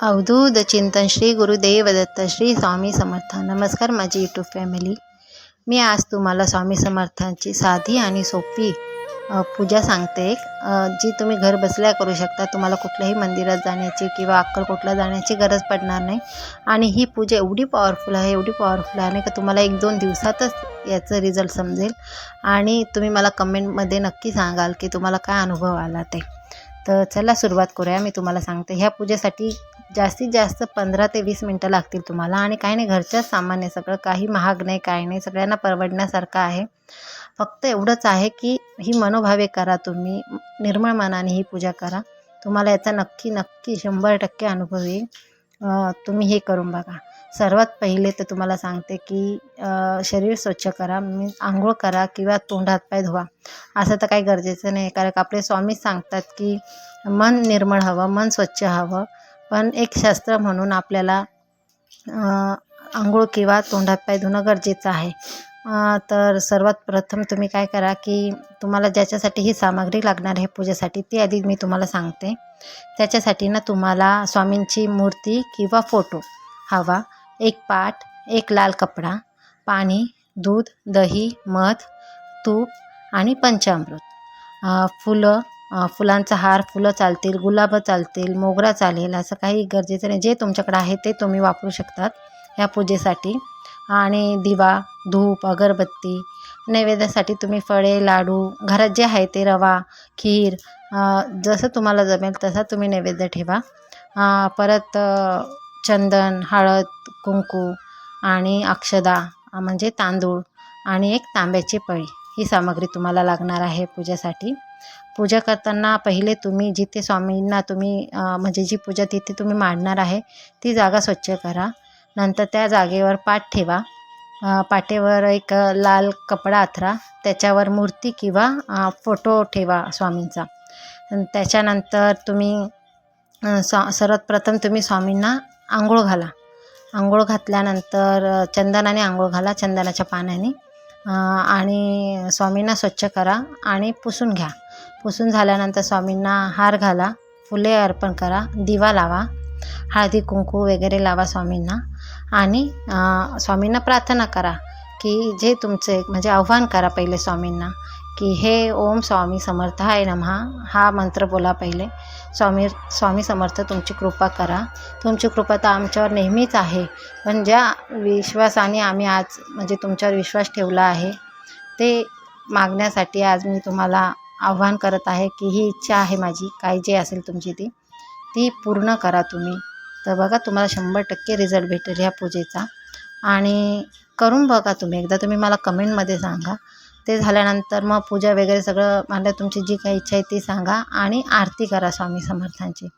अवधूत चिंतन श्री गुरुदेव दत्त श्री स्वामी समर्थ. नमस्कार माझी यूट्यूब फॅमिली मी आज तुम्हाला स्वामी समर्थांची साधी आणि सोपी पूजा सांगते एक. जी तुम्ही घर बसल्या करू शकता. तुम्हाला कुठल्याही मंदिरात जाण्याची किंवा अक्कलकोटला जाण्याची गरज पडणार नाही. आणि ही पूजा एवढी पॉवरफुल आहे एवढी पॉवरफुल आहे का तुम्हाला एक दोन दिवसातच याचं रिझल्ट समजेल. आणि तुम्ही मला कमेंटमध्ये नक्की सांगाल की तुम्हाला काय अनुभव आला ते. तर चला सुरुवात करूया. मी तुम्हाला सांगते. ह्या पूजेसाठी जास्तीत जास्त पंधरा ते वीस मिनटं लागतील तुम्हाला. आणि काही नाही घरच्याच सामान आहे सगळं. काही महाग नाही काही नाही. सगळ्यांना परवडण्यासारखं आहे. फक्त एवढंच आहे की ही मनोभावे करा तुम्ही. निर्मळ मनाने ही पूजा करा. तुम्हाला याचा नक्की नक्की शंभर टक्के अनुभव येईल. तुम्ही हे करून बघा. सर्वात पहिले तर तुम्हाला सांगते की शरीर स्वच्छ करा. मीन्स आंघोळ करा किंवा तोंड हातपाय धुवा. असं तर काही गरजेचं नाही. कारण का आपले स्वामीच सांगतात की मन निर्मळ हवं मन स्वच्छ हवं. पण एक शास्त्र म्हणून आपल्याला आंघोळ किंवा तोंडात पाय धुणं गरजेचं आहे. तर सर्वात प्रथम तुम्ही काय करा की तुम्हाला ज्याच्यासाठी ही सामग्री लागणार आहे पूजेसाठी ती आधी मी तुम्हाला सांगते. त्याच्यासाठी ना तुम्हाला स्वामींची मूर्ती किंवा फोटो हवा. एक पाट एक लाल कपडा पाणी दूध दही मध तूप आणि पंचामृत. फुलं फुलांचा हार फुलं चालतील गुलाब चालतील मोगरा चालेल असं काही गरजेचं नाही. जे तुमच्याकडे आहे ते तुम्ही वापरू शकतात ह्या पूजेसाठी. आणि दिवा धूप अगरबत्ती नैवेद्यासाठी तुम्ही फळे लाडू घरात जे आहे ते रवा खीर जसं तुम्हाला जमेल तसा तुम्ही नैवेद्य ठेवा. परत चंदन हळद कुंकू आणि अक्षदा म्हणजे तांदूळ आणि एक तांब्याची पळी. ही सामग्री तुम्हाला लागणार आहे पूजेसाठी. पूजा करताना पहिले तुम्ही जिथे स्वामींना तुम्ही म्हणजे जी पूजा तिथे तुम्ही मांडणार आहे ती जागा स्वच्छ करा. नंतर त्या जागेवर पाठ ठेवा. अं, पाटेवर एक लाल कपडा अथरा. त्याच्यावर मूर्ती किंवा फोटो ठेवा स्वामींचा. त्याच्यानंतर तुम्ही स्वा सर्वात प्रथम तुम्ही स्वामींना आंघोळ घाला. आंघोळ घातल्यानंतर चंदनाने आंघोळ घाला चंदनाच्या पाण्याने. आणि स्वामींना स्वच्छ करा आणि पुसून घ्या. पुसून झाल्यानंतर स्वामींना हार घाला फुले अर्पण करा दिवा लावा हळदी कुंकू वगैरे लावा स्वामींना. आणि स्वामींना प्रार्थना करा की जे तुमचे म्हणजे आव्हान करा पहिले स्वामींना. की हे ओम स्वामी समर्थ आहे नमहा. हा मंत्र बोला पहिले. स्वामी स्वामी समर्थ तुमची कृपा करा. तुमची कृपा तर आमच्यावर नेहमीच आहे. पण ज्या विश्वासाने आम्ही आज म्हणजे तुमच्यावर विश्वास ठेवला आहे ते मागण्यासाठी आज मी तुम्हाला आव्हान करत आहे की ही इच्छा आहे माझी काय जे असेल तुमची ती ती पूर्ण करा तुम्ही. तर बघा तुम्हाला शंभर टक्के रिझल्ट भेटेल ह्या पूजेचा. आणि करून बघा तुम्ही. एकदा तुम्ही मला कमेंटमध्ये सांगा. ते झाल्यानंतर मग पूजा वगैरे सगळं मला तुमची जी काही इच्छा आहे ती सांगा आणि आरती करा स्वामी समर्थांची.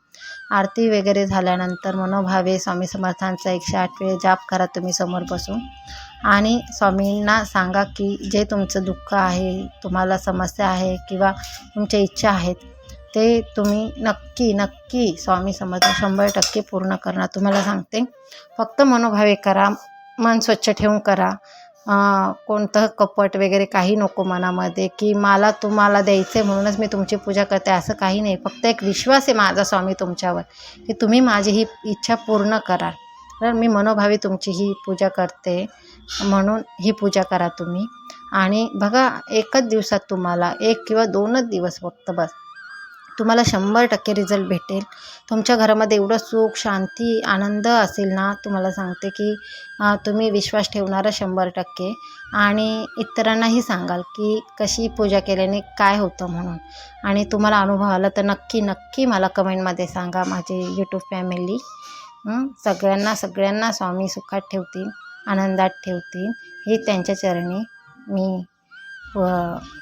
आरती वगैरे झाल्यानंतर मनोभावे स्वामी समर्थांचा एकशे आठ वेळ जाप करा तुम्ही समोर बसून. आणि स्वामींना सांगा की जे तुमचं दुःख आहे तुम्हाला समस्या आहे किंवा तुमच्या इच्छा आहेत ते तुम्ही नक्की नक्की स्वामी समर्थ शंभर टक्के पूर्ण करणार. तुम्हाला सांगते फक्त मनोभावे करा मन स्वच्छ ठेवून करा. कोणतं कपट वगैरे काही नको मनामध्ये की मला तुम्हाला द्यायचं आहे म्हणूनच मी तुमची पूजा करते असं काही नाही. फक्त एक विश्वास आहे माझा स्वामी तुमच्यावर की तुम्ही माझी ही इच्छा पूर्ण कराल. तर मी मनोभावी तुमची ही पूजा करते म्हणून ही पूजा करा तुम्ही. आणि बघा एकच दिवसात तुम्हाला एक किंवा दोनच दिवस फक्त बस. तुम्हाला शंभर टक्के रिझल्ट भेटेल. तुमच्या घरामध्ये एवढं सुख शांती आनंद असेल ना तुम्हाला सांगते की तुम्ही विश्वास ठेवणारा शंभर टक्के. आणि इतरांनाही सांगाल की कशी पूजा केल्याने काय होतं म्हणून. आणि तुम्हाला अनुभव आला तर नक्की नक्की मला कमेंटमध्ये सांगा माझे यूट्यूब फॅमिली सगळ्यांना सगळ्यांना स्वामी सुखात ठेवतील आनंदात ठेवतील ही त्यांच्या चरणी मी व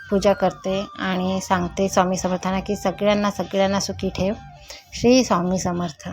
पूजा करते आणि सांगते स्वामी समर्थांना की सगळ्यांना सगळ्यांना सुखी ठेव. श्री स्वामी समर्थ.